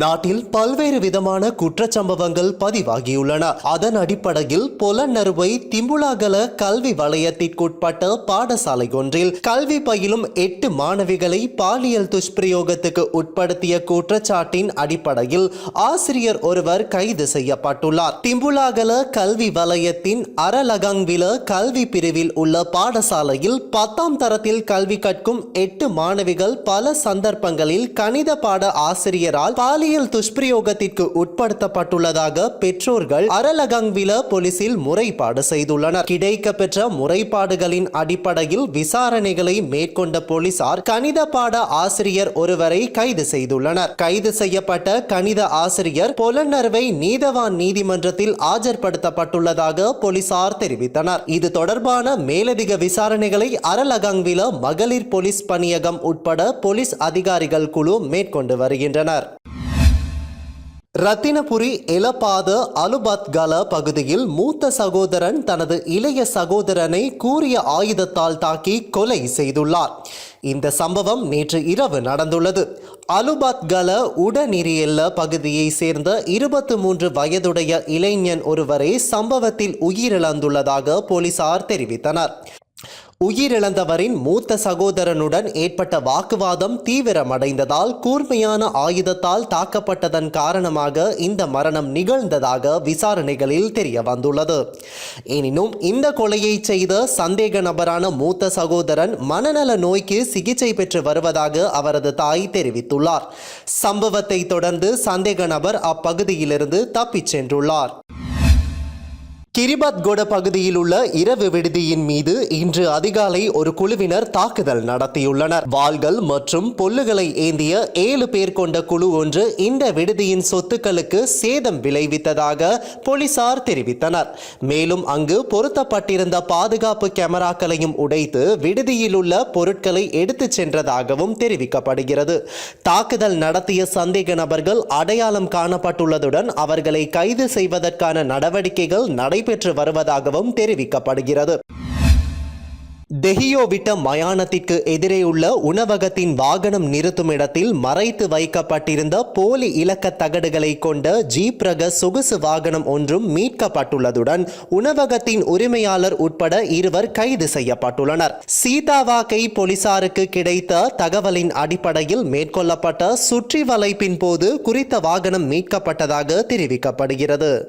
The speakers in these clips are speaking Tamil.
நாட்டில் பல்வேறு விதமான குற்றச்சம்பவங்கள் பதிவாகியுள்ளன. அதன் அடிப்படையில் பொலன்னறுவை திம்புலாகல கல்வி வலயத்திற்குட்பட்ட பாடசாலை ஒன்றில் கல்வி பயிலும் எட்டு மாணவிகளை பாலியல் துஷ்பிரயோகத்துக்கு உட்படுத்திய குற்றச்சாட்டின் அடிப்படையில் ஆசிரியர் ஒருவர் கைது செய்யப்பட்டுள்ளார். திம்புலாகல கல்வி வலயத்தின் அரலகங்வில கல்வி பிரிவில் உள்ள பாடசாலையில் பத்தாம் தரத்தில் கல்வி கற்கும் எட்டு மாணவிகள் பல சந்தர்ப்பங்களில் கணித பாட ஆசிரியரால் பாலியல் துஷ்பிரயோகத்திற்கு உட்படுத்தப்பட்டுள்ளதாக பெற்றோர்கள் அரலகங்வில போலீசில் முறைப்பாடு செய்துள்ளனர். கிடைக்க பெற்ற முறைப்பாடுகளின் அடிப்படையில் விசாரணைகளை மேற்கொண்ட போலீசார் கணித பாட ஆசிரியர் ஒருவரை கைது செய்துள்ளனர். கைது செய்யப்பட்ட கணித ஆசிரியர் பொலன்னர்வை நீதவான் நீதிமன்றத்தில் ஆஜர்படுத்தப்பட்டுள்ளதாக போலீசார் தெரிவித்தனர். இது தொடர்பான மேலதிக விசாரணைகளை அரலகங்வில மகளிர் போலீஸ் பணியகம் உட்பட போலீஸ் அதிகாரிகள் குழு மேற்கொண்டு வருகின்றனர். ரத்தினபுரி எலப்பாத அலுபத்கல பகுதியில் மூத்த சகோதரன் தனது இளைய சகோதரனை கூறிய ஆயுதத்தால் தாக்கி கொலை செய்துள்ளார். இந்த சம்பவம் நேற்று இரவு நடந்துள்ளது. அலுபத்கல உடனிரியல்ல பகுதியை சேர்ந்த இருபத்து மூன்று வயதுடைய இளைஞன் ஒருவரை சம்பவத்தில் உயிரிழந்துள்ளதாக போலீசார் தெரிவித்தனர். உயிரிழந்தவரின் மூத்த சகோதரனுடன் ஏற்பட்ட வாக்குவாதம் தீவிரமடைந்ததால் கூர்மையான ஆயுதத்தால் தாக்கப்பட்டதன் காரணமாக இந்த மரணம் நிகழ்ந்ததாக விசாரணைகளில் தெரிய வந்துள்ளது எனினும் இந்த கொலையை செய்த சந்தேக நபரான மூத்த சகோதரன் மனநல நோய்க்கு சிகிச்சை பெற்று வருவதாக அவரது தாய் தெரிவித்துள்ளார். சம்பவத்தை தொடர்ந்து சந்தேக நபர் அப்பகுதியிலிருந்து தப்பிச் சென்றுள்ளார். கிரிபத்கொட பகுதியில் உள்ள இரவு விடுதியின் மீது இன்று அதிகாலை ஒரு குழுவினர் தாக்குதல் நடத்தியுள்ளனர். வாள்கள் மற்றும் பொல்லுகளை ஏந்திய ஏழு பேர் கொண்ட குழு ஒன்று இந்த விடுதியின் சொத்துக்களுக்கு சேதம் விளைவித்ததாக போலீசார் தெரிவித்தனர். மேலும் அங்கு பொருத்தப்பட்டிருந்த பாதுகாப்பு கேமராக்களையும் உடைத்து விடுதியில் உள்ள பொருட்களை எடுத்துச் சென்றதாகவும் தெரிவிக்கப்படுகிறது. தாக்குதல் நடத்திய சந்தேக நபர்கள் அடையாளம் காணப்பட்டுள்ளதுடன் அவர்களை கைது செய்வதற்கான நடவடிக்கைகள் நடைபெற்று வருவதாகவும் தெரிவிக்கப்படுகிறது. தெஹியோவிட்ட மயானத்திற்கு எதிரே உள்ள உணவகத்தின் வாகனம் நிறுத்தும் இடத்தில் மறைத்து வைக்கப்பட்டிருந்த போலி இலக்க தகடுகளை கொண்ட ஜீப் ரக சொகுசு வாகனம் ஒன்றும் மீட்கப்பட்டுள்ளதுடன் உணவகத்தின் உரிமையாளர் உட்பட இருவர் கைது செய்யப்பட்டுள்ளனர். சீதாவாக்கை போலீசாருக்கு கிடைத்த தகவலின் அடிப்படையில் மேற்கொள்ளப்பட்ட சுற்றி வளைப்பின் போது குறித்த வாகனம் மீட்கப்பட்டதாக தெரிவிக்கப்படுகிறது.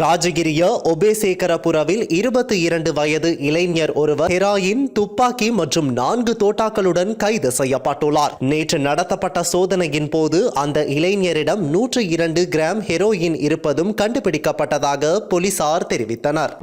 ராஜகிரிய ஒபேசேகரபுரவில் இருபத்தி இரண்டு வயது இளைஞர் ஒருவர் ஹெராயின் துப்பாக்கி மற்றும் நான்கு தோட்டாக்களுடன் கைது செய்யப்பட்டுள்ளார். நேற்று நடத்தப்பட்ட சோதனையின் போது அந்த இளைஞரிடம் நூற்று இரண்டு கிராம் ஹெரோயின் இருப்பதும் கண்டுபிடிக்கப்பட்டதாக போலீசார் தெரிவித்தனர்.